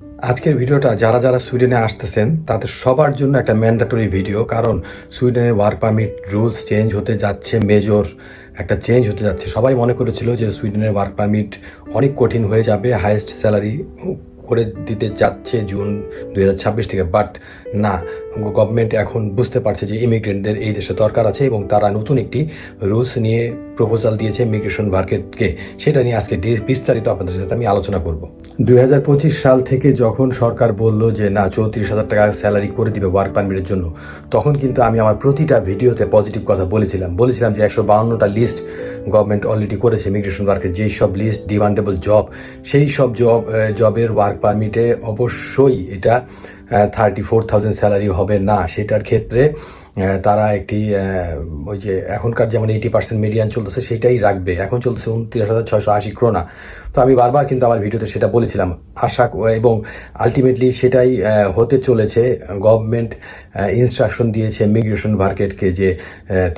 আজকের ভিডিওটা যারা যারা সুইডেনে আসতেছেন, তাদের সবার জন্য একটা ম্যান্ডেটরি ভিডিও কারণ সুইডেনের ওয়ার্ক পারমিট রুলস চেঞ্জ হতে যাচ্ছে মেজর একটা চেঞ্জ হতে যাচ্ছে। সবাই মনে করেছিল যে সুইডেনের ওয়ার্ক পারমিট অনেক কঠিন হয়ে যাবে হায়েস্ট স্যালারি করে দিতে যাচ্ছে জুন দু হাজার ছাব্বিশ থেকে। বাট না, গভর্নমেন্ট এখন বুঝতে পারছে যে ইমিগ্রেন্টদের এই দেশে দরকার আছে এবং তারা নতুন একটি রুলস নিয়ে প্রপোজাল দিয়েছে ইমিগ্রেশন মার্কেটকে। সেটা নিয়ে আজকে বিস্তারিত আপনাদের সাথে আমি আলোচনা করব। দুই হাজার পঁচিশ সাল থেকে যখন সরকার বলল যে, না, চৌত্রিশ হাজার টাকা স্যালারি করে দিবে ওয়ার্ক পারমিটের জন্য, তখন কিন্তু আমি আমার প্রতিটা ভিডিওতে পজিটিভ কথা বলেছিলাম। বলেছিলাম যে একশো বাউন্নটা লিস্ট গভর্নমেন্ট অলরেডি করেছে ইমিগ্রেশন ওয়ার্কের যেই সব লিস্ট ডিমান্ডেবল জব সেই সব জব জবের ওয়ার্ক পারমিটে অবশ্যই এটা থার্টি ফোর থাউজেন্ড স্যালারি হবে না। সেটার ক্ষেত্রে তারা একটি ওই যে এখনকার যেমন এইটি পার্সেন্ট মিডিয়ান চলতেছে, সেটাই রাখবে। এখন চলতেছে উনত্রিশ হাজার ছয়শো আশি ক্রোনা। তো আমি বারবার কিন্তু আমার ভিডিওতে সেটা বলেছিলাম। আশা এবং আলটিমেটলি সেটাই হতে চলেছে। গভর্নমেন্ট ইনস্ট্রাকশন দিয়েছে ইমিগ্রেশন মার্কেটকে যে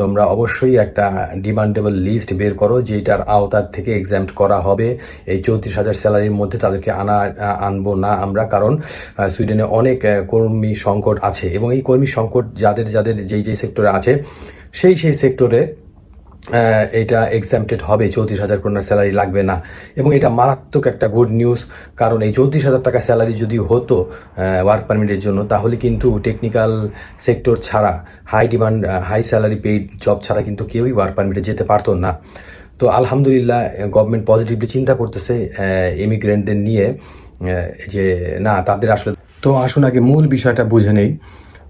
তোমরা অবশ্যই একটা ডিমান্ডেবল লিস্ট বের করো, যেটার আওতার থেকে এক্সাম করা হবে। এই চৌত্রিশ হাজার স্যালারির মধ্যে তাদেরকে আনা আনব না আমরা। কারণ সুইডেনে অনেক কর্মী সংকট আছে এবং এই কর্মী সংকট যাদের যাদের যেই যেই সেক্টরে আছে, সেই সেই সেক্টরে এটা এক্সামটেড হবে, চৌত্রিশ হাজার করোনার স্যালারি লাগবে না। এবং এটা মারাত্মক একটা গুড নিউজ কারণ এই চৌত্রিশ হাজার টাকা স্যালারি যদি হতো ওয়ার্ক পারমিটের জন্য, তাহলে কিন্তু টেকনিক্যাল সেক্টর ছাড়া high demand high salary paid job ছাড়া কিন্তু কেউই ওয়ার্ক পারমিটে যেতে পারতো না। তো আলহামদুলিল্লাহ গভর্নমেন্ট পজিটিভলি চিন্তা করতেছে ইমিগ্রেন্টদের নিয়ে যে না, তাদের আসলে তো আসুন আগে মূল বিষয়টা বুঝে নেই।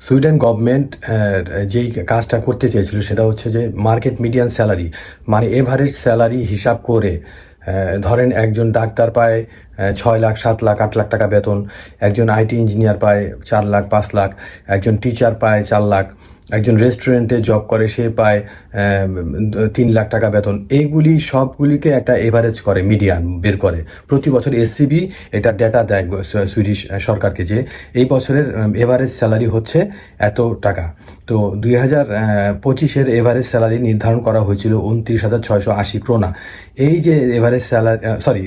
সুইডেন গভর্নমেন্ট যেই কাজটা করতে চেয়েছিল সেটা হচ্ছে যে মার্কেট মিডিয়ান স্যালারি মানে এভারেজ স্যালারি হিসাব করে ধরেন একজন ডাক্তার পায় ছয় লাখ, সাত লাখ, আট লাখ টাকা বেতন, একজন আইটি ইঞ্জিনিয়ার পায় চার লাখ, পাঁচ লাখ, একজন টিচার পায় চার লাখ একজন রেস্টুরেন্টে জব করে, সে পায় তিন লাখ টাকা বেতন। এইগুলি সবগুলিকে একটা এভারেজ করে মিডিয়ান বের করে। প্রতি বছর এসসিবি এটা ডেটা দেয় সুইডিশ সরকারকে যে, এই বছরের এভারেজ স্যালারি হচ্ছে এত টাকা। তো দুই হাজার পঁচিশের এভারেজ স্যালারি নির্ধারণ করা হয়েছিল উনত্রিশ হাজার ছয়শো আশি ক্রোনা এই যে এভারেজ স্যালারি সরি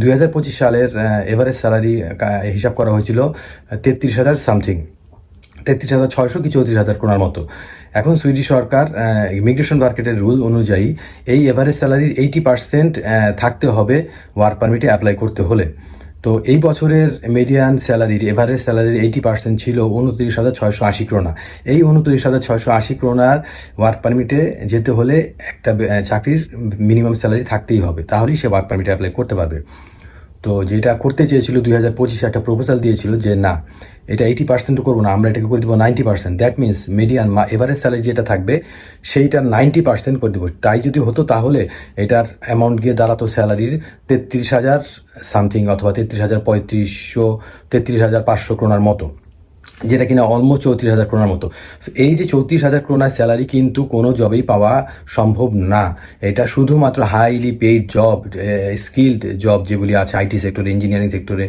দুই হাজার পঁচিশ সালের এভারেজ স্যালারি হিসাব করা হয়েছিল তেত্রিশ হাজার সামথিং তেত্রিশ হাজার ছয়শো কি চৌত্রিশ হাজার কোনার মতো। এখন সুইডিশ সরকার ইমিগ্রেশন মার্কেটের রুল অনুযায়ী এই এভারেজ স্যালারির এইটি পার্সেন্ট থাকতে হবে ওয়ার্ক পারমিটে অ্যাপ্লাই করতে হলে। তো এই বছরের মিডিয়ান স্যালারির এভারেজ স্যালারির এইটি পার্সেন্ট ছিল উনত্রিশ হাজার ছয়শো আশি ক্রোনা। এই উনত্রিশ হাজার ছয়শো আশি ক্রোনার ওয়ার্ক পারমিটে যেতে হলে একটা চাকরির মিনিমাম স্যালারি থাকতেই হবে। তাহলেই সে ওয়ার্ক পারমিটে অ্যাপ্লাই করতে পারবে। তো যেটা করতে চেয়েছিল দুই হাজার পঁচিশে একটা প্রপোজাল দিয়েছিল যে না, এটা এইটি পার্সেন্ট করব না, আমরা এটাকে করে দেবো ninety percent that means median মা এভারেজ স্যালারি যেটা থাকবে, সেইটা নাইনটি পার্সেন্ট করে দেবো। তাই যদি হতো তাহলে এটার অ্যামাউন্ট গিয়ে দাঁড়াতো স্যালারির তেত্রিশ হাজার সামথিং অথবা তেত্রিশ হাজার পঁয়ত্রিশশো, তেত্রিশ হাজার পাঁচশো ক্রোনার মতো। যেটা কিনা অলমোস্ট চৌত্রিশ হাজার ক্রোনার মতো। এই যে চৌত্রিশ হাজার ক্রোনার স্যালারি কিন্তু কোনো জবেই পাওয়া সম্ভব না। এটা শুধুমাত্র highly paid job skilled job যেগুলি আছে আইটি সেক্টরে ইঞ্জিনিয়ারিং সেক্টরে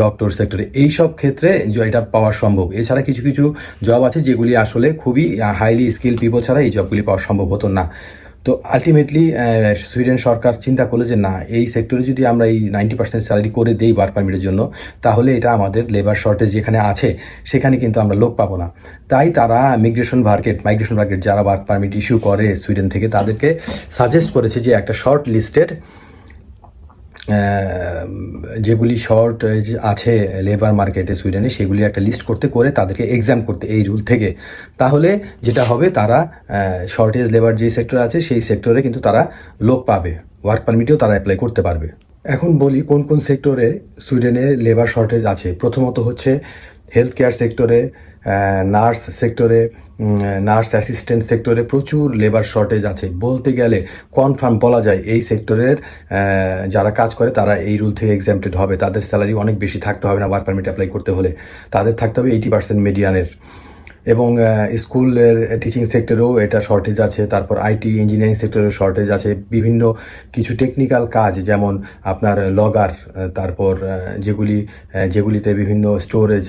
ডক্টর সেক্টরে এই সব ক্ষেত্রে এটা পাওয়া সম্ভব। এছাড়া কিছু কিছু জব আছে যেগুলি আসলে খুবই হাইলি স্কিল পিপল ছাড়া এই জবগুলি পাওয়া সম্ভব হতো না। তো আলটিমেটলি সুইডেন সরকার চিন্তা করল যে না, এই সেক্টরে যদি আমরা এই নাইনটি পার্সেন্ট স্যালারি করে দেই বার পারমিটের জন্য, তাহলে এটা আমাদের লেবার শর্টেজ যেখানে আছে, সেখানে কিন্তু আমরা লোক পাবো না। তাই তারা মিগ্রেশন মার্কেট মাইগ্রেশন মার্কেট যারা বার পারমিট ইস্যু করে সুইডেন থেকে, তাদেরকে সাজেস্ট করেছে যে একটা শর্ট লিস্টেড যেগুলি শর্ট আছে লেবার মার্কেটে সুইডেনে সেগুলি একটা লিস্ট করতে, করে তাদেরকে এক্সাম করতে এই রুল থেকে। তাহলে যেটা হবে, তারা শর্টেজ লেবার যে সেক্টর আছে, সেই সেক্টরে কিন্তু তারা লোক পাবে। ওয়ার্ক পারমিটেও তারা অ্যাপ্লাই করতে পারবে। এখন বলি, কোন কোন সেক্টরে সুইডেনে লেবার শর্টেজ আছে? প্রথমত হচ্ছে হেলথ কেয়ার সেক্টরে নার্স সেক্টরে নার্স অ্যাসিস্ট্যান্ট সেক্টরে প্রচুর লেবার শর্টেজ আছে। বলতে গেলে কনফার্ম বলা যায় এই সেক্টরের যারা কাজ করে তারা এই রুল থেকে এক্সামটেড হবে। তাদের স্যালারি অনেক বেশি থাকতে হবে না ওয়ার্ক পারমিট অ্যাপ্লাই করতে হলে। তাদের থাকতে হবে এইটি পার্সেন্ট মিডিয়ানের এবং স্কুলের টিচিং সেক্টরেও এটা শর্টেজ আছে, তারপর আইটি ইঞ্জিনিয়ারিং সেক্টরেও শর্টেজ আছে। বিভিন্ন কিছু টেকনিক্যাল কাজ যেমন আপনার লগার তারপর যেগুলি যেগুলিতে বিভিন্ন স্টোরেজ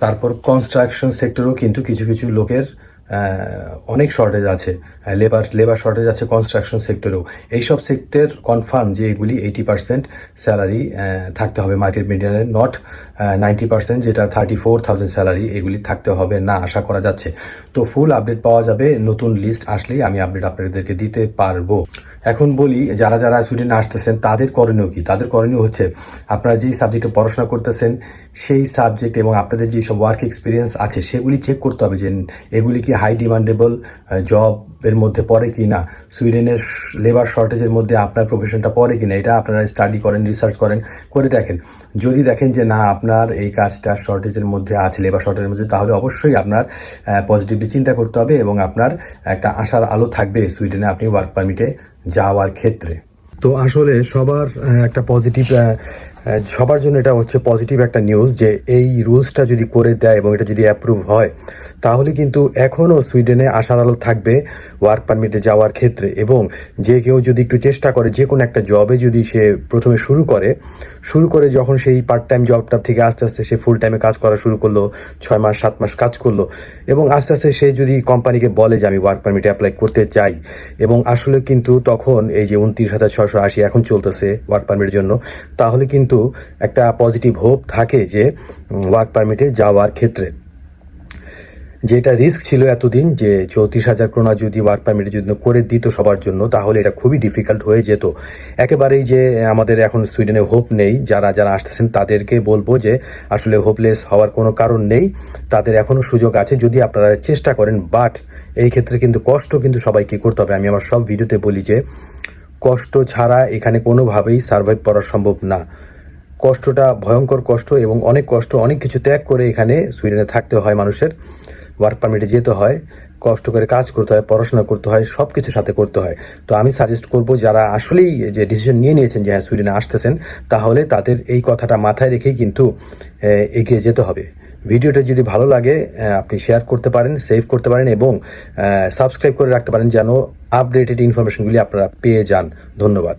তারপর কনস্ট্রাকশন সেক্টরও কিন্তু কিছু কিছু লোকের অনেক শর্টেজ আছে। লেবার লেবার শর্টেজ আছে কনস্ট্রাকশন সেক্টরেও এইসব সেক্টর কনফার্ম যে এগুলি এইটি পার্সেন্ট স্যালারি থাকতে হবে মার্কেট মিডিয়ানের নট নাইনটি পার্সেন্ট যেটা থার্টি ফোর থাউজেন্ড স্যালারি এগুলি থাকতে হবে না, আশা করা যাচ্ছে। তো ফুল আপডেট পাওয়া যাবে, নতুন লিস্ট আসলেই আমি আপডেট আপনাদেরকে দিতে পারব। এখন বলি, যারা যারা সুইডেনে আসতেছেন, তাদের করণীয় কি? তাদের করণীয় হচ্ছে, আপনারা যেই সাবজেক্টে পড়াশোনা করতেছেন, সেই সাবজেক্ট এবং আপনাদের যেসব ওয়ার্ক এক্সপিরিয়েন্স আছে, সেগুলি চেক করতে হবে যে এগুলি কি হাই ডিমান্ডেবল জবের মধ্যে পড়ে কি না সুইডেনের লেবার শর্টেজের মধ্যে আপনার প্রফেশনটা পড়ে কি না এটা আপনারা স্টাডি করেন রিসার্চ করেন, করে দেখেন। যদি দেখেন যে না, আপনার এই কাজটা শর্টেজের মধ্যে আছে, লেবার শর্টেজের মধ্যে, তাহলে অবশ্যই আপনার পজিটিভলি চিন্তা করতে হবে এবং আপনার একটা আশার আলো থাকবে সুইডেনে আপনি ওয়ার্ক পারমিটে যাওয়ার ক্ষেত্রে। তো আসলে সবার একটা পজিটিভ সবার জন্য এটা হচ্ছে পজিটিভ একটা নিউজ যে এই রুলসটা যদি করে দেয় এবং এটা যদি অ্যাপ্রুভ হয়, তাহলে কিন্তু এখনও সুইডেনে আশার আলো থাকবে ওয়ার্ক পারমিটে যাওয়ার ক্ষেত্রে। এবং যে কেউ যদি একটু চেষ্টা করে, যে কোনো একটা জবে যদি সে প্রথমে শুরু করে শুরু করে যখন সেই পার্ট টাইম জবটা থেকে আস্তে আস্তে সে ফুল টাইমে কাজ করা শুরু করল, ছয় মাস, সাত মাস কাজ করল, এবং আস্তে আস্তে সে যদি কোম্পানিকে বলে যে আমি ওয়ার্ক পারমিটে অ্যাপ্লাই করতে চাই, এবং আসলে কিন্তু তখন এই যে উনত্রিশ হাজার ছশো আশি এখন চলতেছে ওয়ার্ক পারমিটের জন্য, তাহলে কিন্তু একটা পজিটিভ হোপ থাকে যে ওয়ার্ক পারমিটে যাওয়ার ক্ষেত্রে। যেটা রিস্ক ছিল এতদিন যে, চৌত্রিশ হাজার ক্রোনা যদি ওয়ার্ক পারমিট যদি করে দিত সবার জন্য, তাহলে এটা খুবই ডিফিকাল্ট হয়ে যেত। একেবারেই যে, আমাদের এখন সুইডেনে হোপ নেই, যারা যারা আসতেছেন তাদেরকে বলব যে, আসলে হোপলেস হওয়ার কোনো কারণ নেই। তাদের এখনও সুযোগ আছে, যদি আপনারা চেষ্টা করেন বাট এই ক্ষেত্রে কিন্তু কষ্ট কিন্তু সবাইকে করতে হবে। আমি আমার সব ভিডিওতে বলি যে, কষ্ট ছাড়া এখানে কোনোভাবেই সার্ভাইভ করা সম্ভব না। কষ্টটা ভয়ঙ্কর কষ্ট এবং অনেক কষ্ট, অনেক কিছু ত্যাগ করে এখানে সুইডেনে থাকতে হয় মানুষের। ওয়ার্ক পারমিটে যেতে হয়, কষ্ট করে কাজ করতে হয়, পড়াশোনা করতে হয় সব কিছুর সাথে করতে হয়। তো আমি সাজেস্ট করব, যারা আসলেই যে ডিসিশন নিয়ে নিয়েছেন যে হ্যাঁ সুইডেনে আসতেছেন, তাহলে তাদের এই কথাটা মাথায় রেখেই কিন্তু এগিয়ে যেতে হবে। ভিডিওটা যদি ভালো লাগে আপনি শেয়ার করতে পারেন সেভ করতে পারেন এবং সাবস্ক্রাইব করে রাখতে পারেন যেন আপডেটেড ইনফরমেশনগুলি আপনারা পেয়ে যান। ধন্যবাদ।